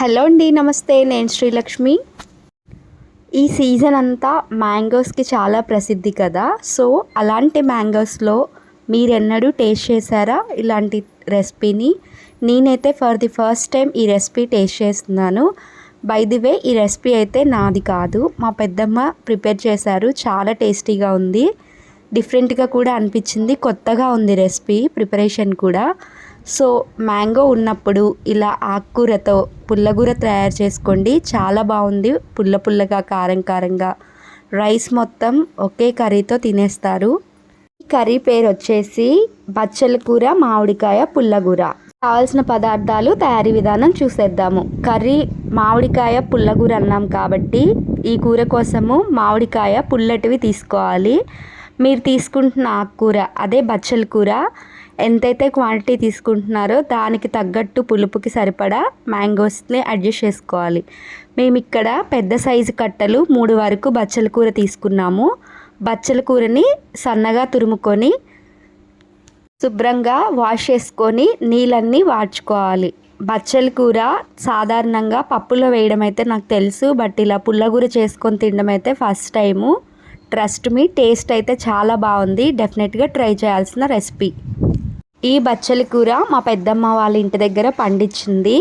Hello అండి నమస్తే. నేను శ్రీలక్ష్మి. ఈ సీజన్ అంతా మ్యాంగోస్కి చాలా ప్రసిద్ధి కదా. సో అలాంటి మ్యాంగోస్లో మీరెన్నడూ టేస్ట్ చేశారా ఇలాంటి రెసిపీని? నేనైతే ఫర్ ది ఫస్ట్ టైం ఈ రెసిపీ టేస్ట్ చేస్తున్నాను. బై ది వే ఈ రెసిపీ అయితే నాది కాదు. మా పెద్దమ్మ ప్రిపేర్ చేశారు. చాలా టేస్టీగా ఉంది. డిఫరెంట్గా కూడా అనిపించింది. కొత్తగా ఉంది రెసిపీ ప్రిపరేషన్ కూడా. సో మ్యాంగో ఉన్నప్పుడు ఇలా ఆకుకూరతో పుల్లగూర తయారు చేసుకోండి. చాలా బాగుంది. పుల్ల పుల్లగా కారం కారంగా. రైస్ మొత్తం ఒకే కర్రీతో తినేస్తారు. ఈ కర్రీ పేరు వచ్చేసి బచ్చల కూర మామిడికాయ పుల్లగూర కావాల్సిన పదార్థాలు తయారీ విధానం చూసేద్దాము. కర్రీ మామిడికాయ పుల్లగూర అన్నాం కాబట్టి ఈ కూర కోసము మామిడికాయ పుల్లటివి తీసుకోవాలి. మీరు తీసుకుంటున్న ఆకుకూర అదే బచ్చల కూర ఎంతైతే క్వాంటిటీ తీసుకుంటున్నారో దానికి తగ్గట్టు పులుపుకి సరిపడా మ్యాంగోస్ని అడ్జస్ట్ చేసుకోవాలి. మేము ఇక్కడ పెద్ద సైజు కట్టలు మూడు వరకు బచ్చల కూర తీసుకున్నాము. బచ్చల కూరని సన్నగా తురుముకొని శుభ్రంగా వాష్ చేసుకొని నీళ్ళన్నీ వాడ్చుకోవాలి. బచ్చల కూర సాధారణంగా పప్పులో వేయడం అయితే నాకు తెలుసు బట్ ఇలా పుల్లగూర చేసుకొని తినడం అయితే first time. Trust me taste అయితే చాలా బాగుంది. డెఫినెట్గా ట్రై చేయాల్సిన రెసిపీ. ఈ బచ్చలి కూర మా పెద్దమ్మ వాళ్ళ ఇంటి దగ్గర పండించింది.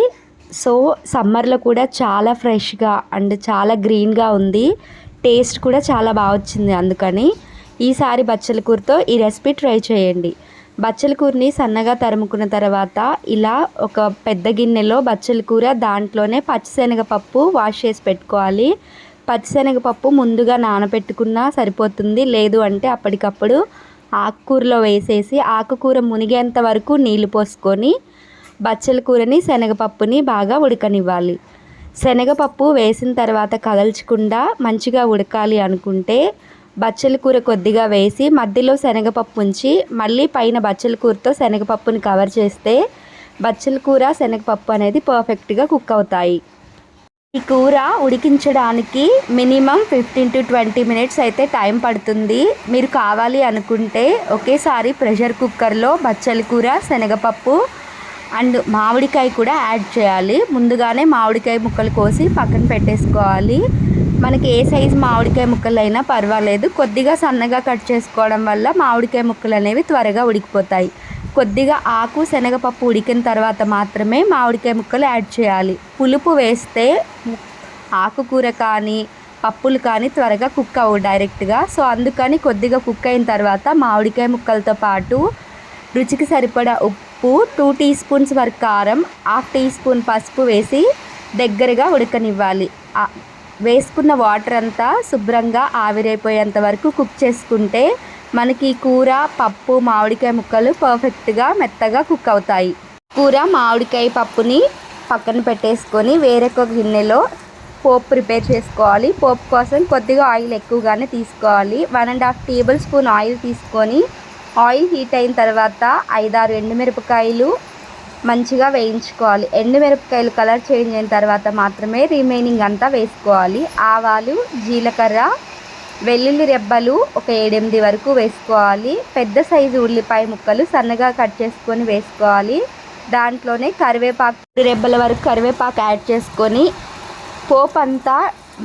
సో సమ్మర్లో కూడా చాలా ఫ్రెష్గా అండ్ చాలా గ్రీన్గా ఉంది. టేస్ట్ కూడా చాలా బాగా వచ్చింది అందుకని. ఈసారి బచ్చల కూరతో ఈ రెసిపీ ట్రై చేయండి. బచ్చల కూరని సన్నగా తరుముకున్న తర్వాత ఇలా ఒక పెద్ద గిన్నెలో బచ్చల కూర దాంట్లోనే పచ్చిశనగపప్పు వాష్ చేసి పెట్టుకోవాలి. పచ్చిశనగపప్పు ముందుగా నానబెట్టుకున్నా సరిపోతుంది. లేదు అంటే అప్పటికప్పుడు ఆకుకూరలో వేసేసి ఆకుకూర మునిగేంత వరకు నీళ్ళు పోసుకొని బచ్చల కూరని శనగపప్పుని బాగా ఉడకనివ్వాలి. శనగపప్పు వేసిన తర్వాత కదల్చకుండా మంచిగా ఉడకాలి అనుకుంటే బచ్చల కూర కొద్దిగా వేసి మధ్యలో శనగపప్పు ఉంచి మళ్ళీ పైన బచ్చల కూరతో శనగపప్పుని కవర్ చేస్తే బచ్చల కూర శనగపప్పు అనేది పర్ఫెక్ట్గా కుక్ అవుతాయి. ఈ కూర ఉడికించడానికి minimum fifteen to twenty minutes అయితే టైం పడుతుంది. మీరు కావాలి అనుకుంటే ఒకేసారి ప్రెషర్ కుక్కర్లో బచ్చల కూర శనగపప్పు అండ్ మామిడికాయ కూడా యాడ్ చేయాలి. ముందుగానే మామిడికాయ ముక్కలు కోసి పక్కన పెట్టేసుకోవాలి. మనకి ఏ సైజు మామిడికాయ ముక్కలు అయినా పర్వాలేదు. కొద్దిగా సన్నగా కట్ చేసుకోవడం వల్ల మామిడికాయ ముక్కలు అనేవి త్వరగా ఉడికిపోతాయి. కొద్దిగా ఆకు శనగపప్పు ఉడికిన తర్వాత మాత్రమే మామిడికాయ ముక్కలు యాడ్ చేయాలి. పులుపు వేస్తే ఆకుకూర కానీ పప్పులు కానీ త్వరగా కుక్ అవ్వు డైరెక్ట్గా. సో అందుకని కొద్దిగా కుక్ అయిన తర్వాత మామిడికాయ ముక్కలతో పాటు రుచికి సరిపడా ఉప్పు టూ టీ స్పూన్స్ వరకు కారం హాఫ్ టీ స్పూన్ పసుపు వేసి దగ్గరగా ఉడకనివ్వాలి. వేసుకున్న వాటర్ అంతా శుభ్రంగా ఆవిరైపోయేంత వరకు కుక్ చేసుకుంటే మనకి కూర పప్పు మామిడికాయ ముక్కలు పర్ఫెక్ట్గా మెత్తగా కుక్ అవుతాయి. కూర మామిడికాయ పప్పుని పక్కన పెట్టేసుకొని వేరొక గిన్నెలో పోపు ప్రిపేర్ చేసుకోవాలి. పోపు కోసం కొద్దిగా ఆయిల్ ఎక్కువగానే తీసుకోవాలి. One and half tablespoon oil తీసుకొని ఆయిల్ హీట్ అయిన తర్వాత ఐదారు ఎండుమిరపకాయలు మంచిగా వేయించుకోవాలి. ఎండుమిరపకాయలు కలర్ చేంజ్ అయిన తర్వాత మాత్రమే రిమైనింగ్ అంతా వేసుకోవాలి. ఆవాలు జీలకర్ర వెల్లుల్లి రెబ్బలు ఒక ఏడెనిమిది వరకు వేసుకోవాలి. పెద్ద సైజు ఉల్లిపాయ ముక్కలు సన్నగా కట్ చేసుకొని వేసుకోవాలి. దాంట్లోనే కరివేపాకు రెబ్బల వరకు కరివేపాకు యాడ్ చేసుకొని పోపు అంతా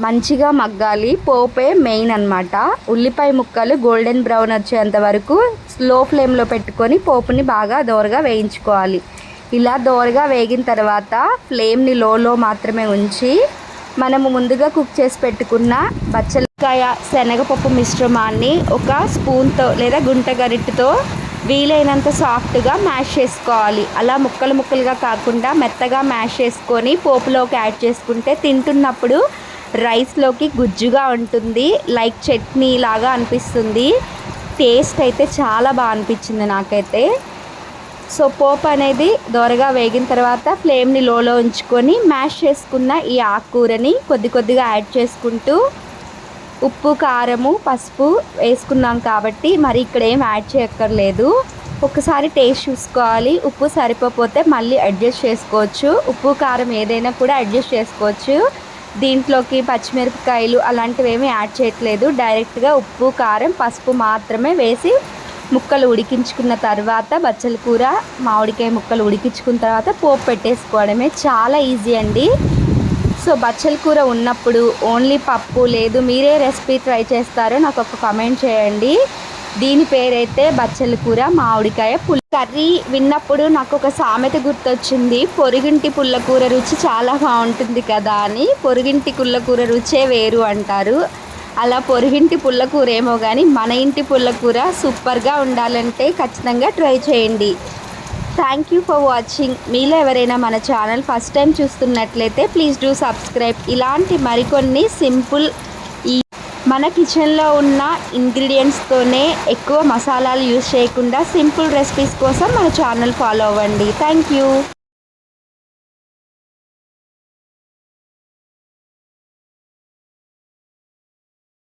మంచిగా మగ్గాలి. పోపే మెయిన్ అనమాట ఉల్లిపాయ ముక్కలు గోల్డెన్ బ్రౌన్ వచ్చేంత వరకు స్లో ఫ్లేమ్లో పెట్టుకొని పోపుని బాగా దోరగా వేయించుకోవాలి. ఇలా దోరగా వేగిన తర్వాత ఫ్లేమ్ని లోలో మాత్రమే ఉంచి మనము ముందుగా కుక్ చేసి పెట్టుకున్న బచ్చలకాయ శనగపప్పు మిశ్రమాన్ని ఒక స్పూన్తో లేదా గుంట గరిటతో వీలైనంత సాఫ్ట్గా మ్యాష్ చేసుకోవాలి. అలా ముక్కలు ముక్కలుగా కాకుండా మెత్తగా మ్యాష్ చేసుకొని పోపులోకి యాడ్ చేసుకుంటే తింటున్నప్పుడు రైస్లోకి గుజ్జుగా ఉంటుంది. లైక్ చట్నీ లాగా అనిపిస్తుంది. టేస్ట్ అయితే చాలా బాగా అనిపించింది నాకైతే. సో పోపు అనేది దోరగా వేగిన తర్వాత ఫ్లేమ్ని లోలో ఉంచుకొని మ్యాష్ చేసుకున్న ఈ ఆకుకూరని కొద్ది కొద్దిగా యాడ్ చేసుకుంటూ ఉప్పు కారము పసుపు వేసుకున్నాం కాబట్టి మరి ఇక్కడ ఏం యాడ్ చేయక్కర్లేదు. ఒకసారి టేస్ట్ చూసుకోవాలి. ఉప్పు సరిపోతే మళ్ళీ అడ్జస్ట్ చేసుకోవచ్చు. ఉప్పు కారం ఏదైనా కూడా అడ్జస్ట్ చేసుకోవచ్చు. దీంట్లోకి పచ్చిమిరపకాయలు అలాంటివి ఏమీ యాడ్ చేయట్లేదు. డైరెక్ట్గా ఉప్పు కారం పసుపు మాత్రమే వేసి ముక్కలు ఉడికించుకున్న తర్వాత బచ్చల కూర మామిడికాయ ముక్కలు ఉడికించుకున్న తర్వాత పోపు పెట్టేసుకోవడమే. చాలా ఈజీ అండి. సో బచ్చల కూర ఉన్నప్పుడు ఓన్లీ పప్పు లేదు. మీరే రెసిపీ ట్రై చేస్తారో నాకు ఒక కామెంట్ చేయండి. దీని పేరైతే బచ్చల కూర మామిడికాయ పుల్ల. కర్రీ విన్నప్పుడు నాకు ఒక సామెత గుర్తొచ్చింది. పొరుగింటి పుల్లకూర రుచి చాలా బాగుంటుంది కదా అని. పొరుగింటి పుల్లకూర రుచే వేరు అంటారు. అలా పొరుగింటి పుల్లకూర ఏమో కానీ మన ఇంటి పుల్లకూర సూపర్గా ఉండాలంటే ఖచ్చితంగా ట్రై చేయండి. థ్యాంక్ యూ ఫర్ వాచింగ్ మీలో ఎవరైనా మన ఛానల్ ఫస్ట్ టైం చూస్తున్నట్లయితే ప్లీజ్ డూ సబ్స్క్రైబ్ ఇలాంటి మరికొన్ని సింపుల్ ఈ మన కిచెన్లో ఉన్న ఇంగ్రీడియంట్స్తోనే ఎక్కువ మసాలాలు యూజ్ చేయకుండా సింపుల్ రెసిపీస్ కోసం మన ఛానల్ ఫాలో అవ్వండి. Thank you